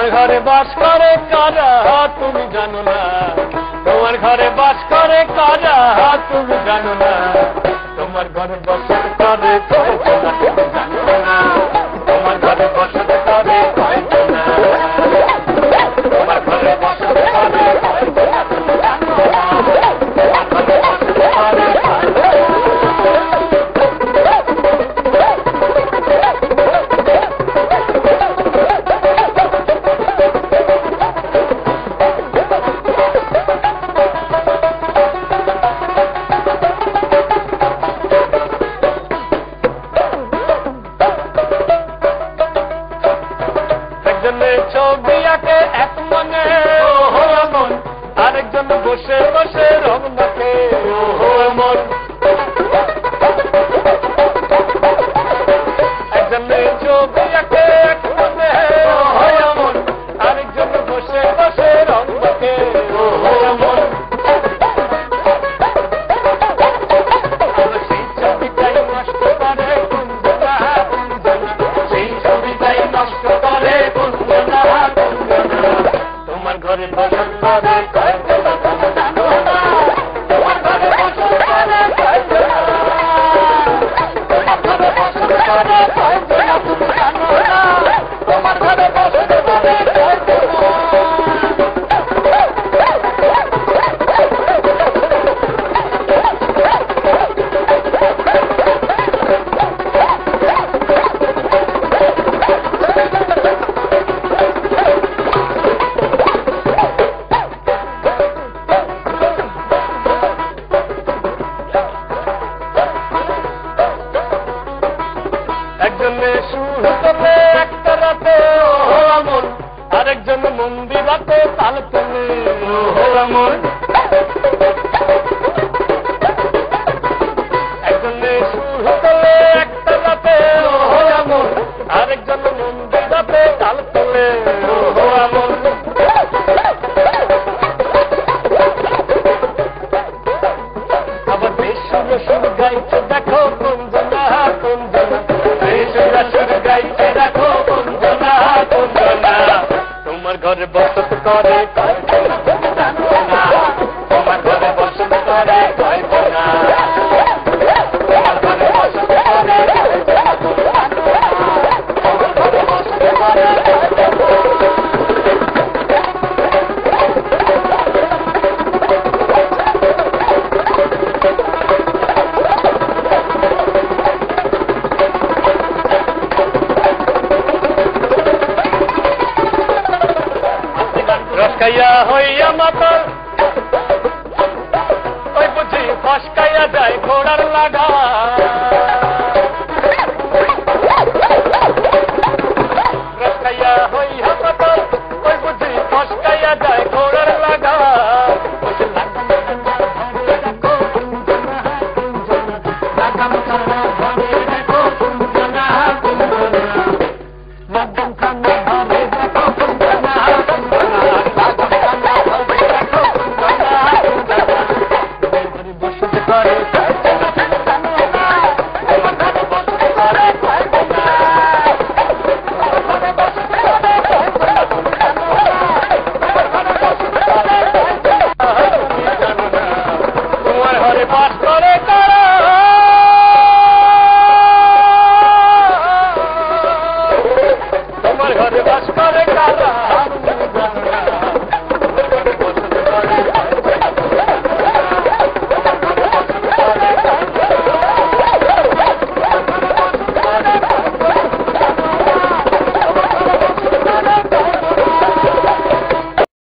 তোমার ঘরে বাস করে কারা? তুমি জানো না। তোমার ঘরে বাস করে কারা? তুমি জানো না। তোমার ঘরে বসে করে তোমার ঘরে বসে Chamou você, você logo bateu. পথে একটা রাতে ও আমল আরেকজন মন্দিরাতে তাল তেলে ও ফসকাইয়া হইয়া মাতাল ওই বুঝি ফসকাইয়া যায় ঘোড়ার লাগা ফসকাইয়া হইয়া মাতাল ওই বুঝি ফসকাইয়া যায় ঘোড়ার লাগা লাগাম